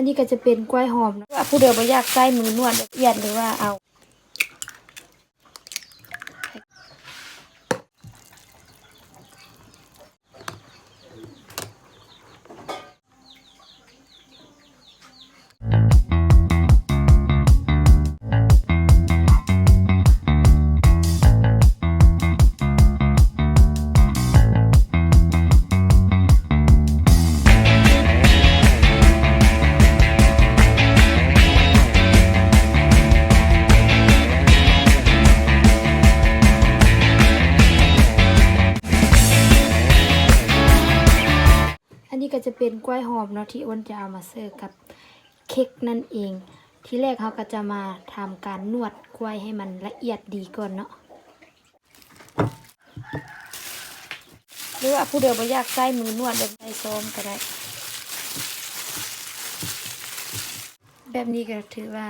อันนี้ก็จะเป็นกล้วยหอมนาะว่าผู้เดียวบ่อยากใส่มือนวดละเอียดหรือว่าเอา จะเป็นกล้วยหอมเนาะที่อ้นจะเอามาเสิร์ฟกับเค้กนั่นเอง ที่แรกเขาก็จะมาทำการนวดกล้วยให้มันละเอียดดีก่อนเนาะหรือว่าผู้เดียวบ่อยากใส่มือนวดแบบใส่ซ้อมก็ได้ แบบนี้ก็ถือว่า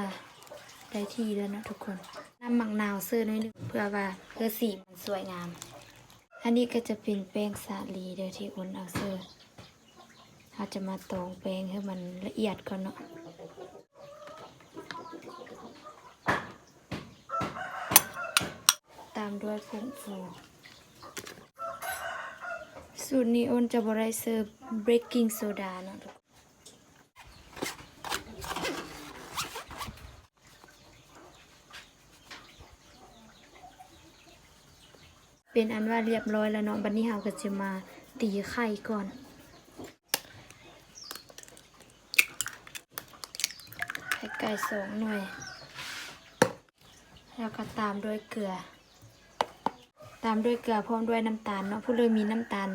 ได้ที่แล้วนะทุกคนน้ำมังนาวเสื้อน้อยหนึงเพื่อว่าเพื่อสีมันสวยงาม อันนี้ก็จะเป็นแป้งสาลีเดี๋ยวที่อ้นเอาเสื้อ เราจะมาตองแป้งให้มันละเอียดก่อนเนาะตามด้วยผงฟูสูตรนี้อ้นจะบริเซอร์ baking soda เนาะเป็นอันว่าเรียบร้อยแล้วเนาะบัดนนี้เราก็จะมาตีไข่ก่อน ไก่สองหน่วย แล้วก็ตามด้วยเกลือ ตามด้วยเกลือพร้อมด้วยน้ำตาลเนาะผู้เลยมีน้ำตาล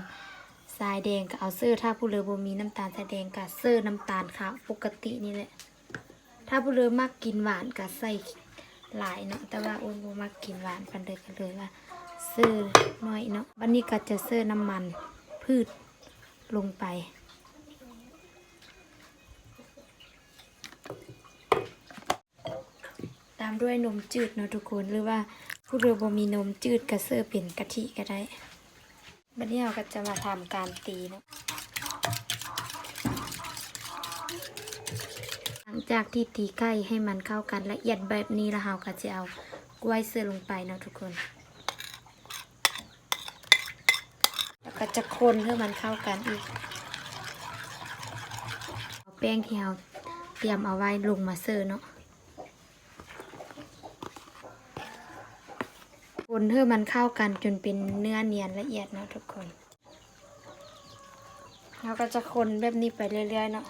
ทรายแดงก็เอาเสื้อถ้าผู้เลยบ่มีน้ำตาลทรายแดงก็เสื้อน้ำตาลขาวปกตินี่แหละ ถ้าผู้เลยมักกินหวานก็ใส่หลายเนาะแต่ว่าอ้นบ่มักกินหวานปันเลยก็เลยว่าเสื้อน้อยเนาะวันนี้ก็จะเสื้อน้ำมันพืชลงไปามด้วยนมจืดเนาะทุกคนหรือว่าผู้เรือบ่มีนมจืดก็เสิร์เป็นกะทิก็ได้บัดนี้เราก็จะมาทำการตีเนาะหลังจากที่ตีไก่ให้มันเข้ากันละเอียดแบบนี้แล้วเราก็จะเอากล้วยเสือลงไปเนาะทุกคน แล้วก็จะคนเพื่อมันเข้ากันอีกเอาแป้งที่เราเตรียมเอาไว้ลงมาเสิร์เนาะ คนเพื่อมันเข้ากันจนเป็นเนื้อเนียนละเอียดนะทุกคนเราก็จะคนแบบนี้ไปเรื่อยๆเนาะ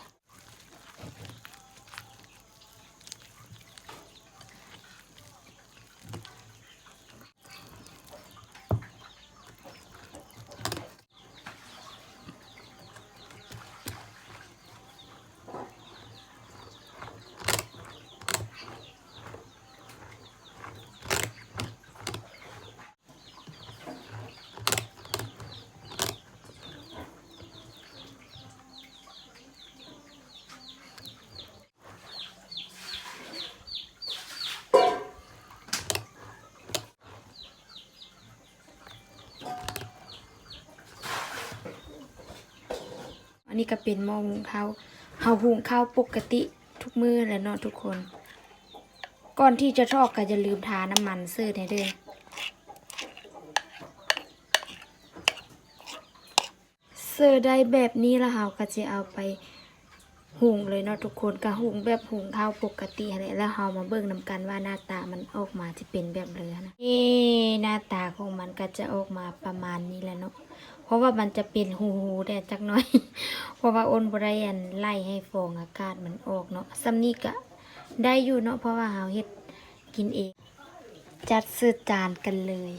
นนี้ก็เป็นหม้อหุงข้าวเฮาหุงข้าวปกติทุกมื้อแหละเนาะทุกคน ก่อนที่จะทอดก็จะลืมทาน้ำมันเสื้อในเด้อเสื้อได้แบบนี้แล้วเฮาก็จะเอาไปหุงเลยเนาะทุกคนก็หุงแบบหุงข้าวปกติอะไรแล้วเฮามาเบิ่งนำกันว่าหน้าตามันออกมาจะเป็นแบบเรือนะนี่หน้าตาของมันก็จะออกมาประมาณนี้แหละเนาะ เพราะว่ามันจะเป็นหูหูแดดจักหน่อย เพราะว่าอ้นบริยันไล่ให้ฟองอากาศมันออกเนาะซัมนี่ก็ได้อยู่เนาะเพราะว่าเฮาเฮ็ดกินเอง จัดซื้อจานกันเลย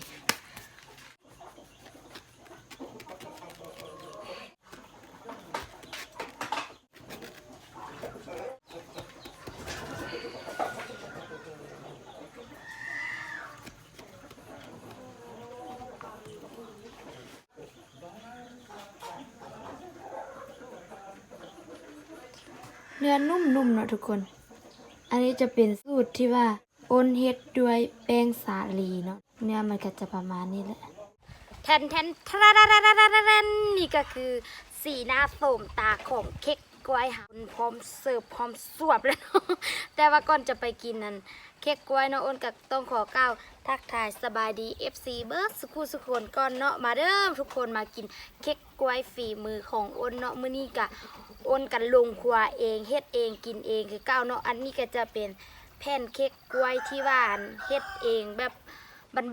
เนื้อนุ่มๆเนาะทุกคน อันนี้จะเป็นสูตรที่ว่าโอนเฮ็ดด้วยแป้งสาลีเนาะเนื้อมันก็จะประมาณนี้แหละแทนแทนทารารารารารารนี่ก็คือสีหน้าโสมตาของเค้กกล้วยหาพร้อมเสิร์ฟพร้อมสวบแล้ว แต่ว่าก่อนจะไปกินนั้นเค้กกล้วยเนาะอ้นก็ต้องขอกล่าวทักทายสบายดี FC เบิร์ดสุขุสุขนก่อนเนาะมาเด้อทุกคนมากินเค้กกล้วยฝีมือของอ้นเนาะมื้อนี้ก็ อ้นกันลงครัวเองเฮ็ดเองกินเองคือเก้าเนาะอันนี้ก็จะเป็นแผ่นเค้กกล้วยที่ว่านเฮ็ดเองแบบ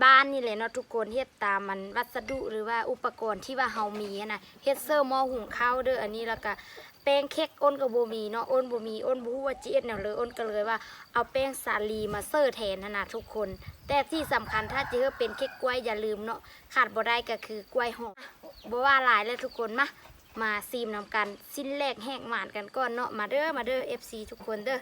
บ้านๆนี่แหละเนาะทุกคนเฮ็ดตามมันวัสดุหรือว่าอุปกรณ์ที่ว่าเฮามีนะเฮ็ดเซอร์หม้อหุงข้าวเด้ออันนี้แล้วก็แป้งเค้กอ้นก็บ่มีเนาะอ้นบ่มีอ้นบ่ฮู้ว่าจิเอ็ดแนวเลยอ้นก็เลยว่าเอาแป้งสาลีมาเซอร์แทนนั่นะทุกคน แต่ที่สำคัญถ้าจะเฮ็ดเป็นเค้กกล้วยอย่าลืมเนาะขาดบ่ได้ก็คือกล้วยหอมบ่ว่าหลายแล้วทุกคนมา มาซีมนำกันสิ้นแรกแหกหมานกันก่อนเนาะมาเด้อมาเด้อ FC ทุกคนเด้อ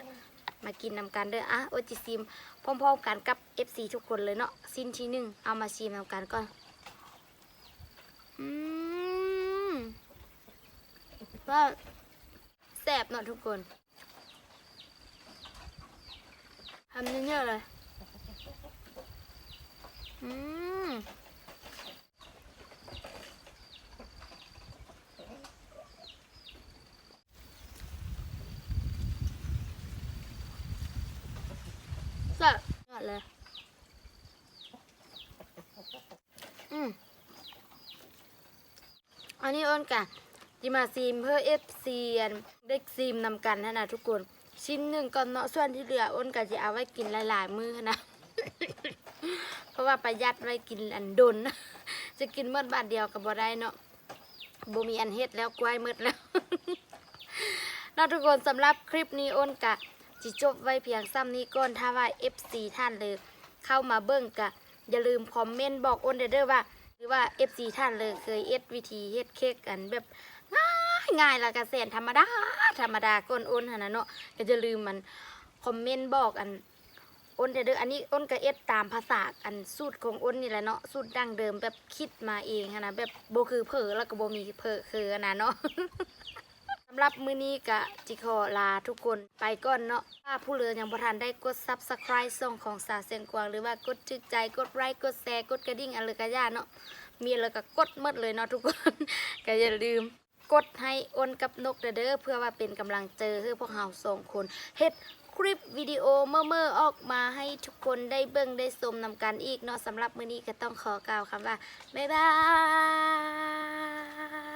มากินนำกันเด้ออะโอจิซิมพร้อมๆกันกับ FC ทุกคนเลยเนาะสิ้นที่หนึ่งเอามาชิมนำกันก่อนอืมว่าแซ่บเนาะทุกคนทำเยอะๆเลย อืมแซ่บยอด เลย อืมอันนี้อ้นกะจิมาซีมเพื่อเอฟซีได้ซีมนำกันนะนะทุกคน ชิ้นหนึ่งก่อนเนาะส่วนที่เหลืออ้นกะจะเอาไว้กินหลายๆมื้อนะ เพราะว่าประหยัดไว้กินอันดน จะกินเมื่อบาทเดียวกับบ่ได้เนาะบ่มีอันเฮ็ดแล้วกล้วยมืดแล้วนาะทุกคนสำหรับคลิปนี้อ้นกะ จิจบไว้เพียงซ้ำนี้ก่อนถ้าว่า FC ท่านเลยเข้ามาเบิ่งกะ อย่าลืมคอมเมนต์บอกอ้นเด้อเด้อว่า หรือว่า FC ท่านเลยเคยเอ็ดวิธีเฮ็ดเค้กกันแบบง่ายง่ายละกระแสนธรรมดาธรรมดาก้นอ้นหันนะเนาะก็จะลืมมันคอมเมนต์บอกอันอ้นเด้อเด้ออันนี้อ้นก็เอ็ดตามภาษาอันสูตรของอ้นนี่แหละเนาะสูตรดั้งเดิมแบบคิดมาเองนะแบบโบคือเผลอแล้วก็โบมีเผลอคือนะเนาะำหรับมื้อนี้กะจิขอลาทุกคนไปก่อนเนาะถ้าผู้เหลือยังบ่ทันได้กด Subscribe ส่งของสาเสียงกวาง หรือว่ากดถึกใจกดไลค์กดแชร์กดกระดิ่งอะไรก็ย่าเนาะมีอะไรก็กดหมดเลยเนาะทุกคน ก็อย่าลืมกดให้อ้นกับนกเด้อเพื่อว่าเป็นกำลังเจอให้พวกเราสองคนเฮ็ดคลิปวิดีโอเมื่อเมื่อออกมาให้ทุกคนได้เบิ่งได้ชมนำกันอีกเนาะสำหรับมื้อนี้ก็ต้องขอกล่าวคำว่า บ๊ายบาย